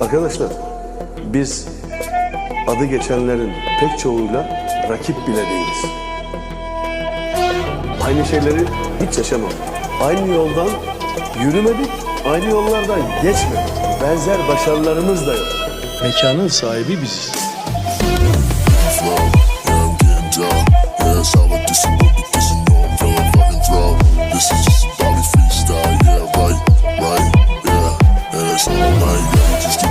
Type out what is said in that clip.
Arkadaşlar biz adı geçenlerin pek çoğuyla rakip bile değiliz. Aynı şeyleri hiç yaşamadık. Aynı yoldan yürümedik, aynı yollardan geçmedik. Benzer başarılarımız da yok. Mekanın sahibi biziz. just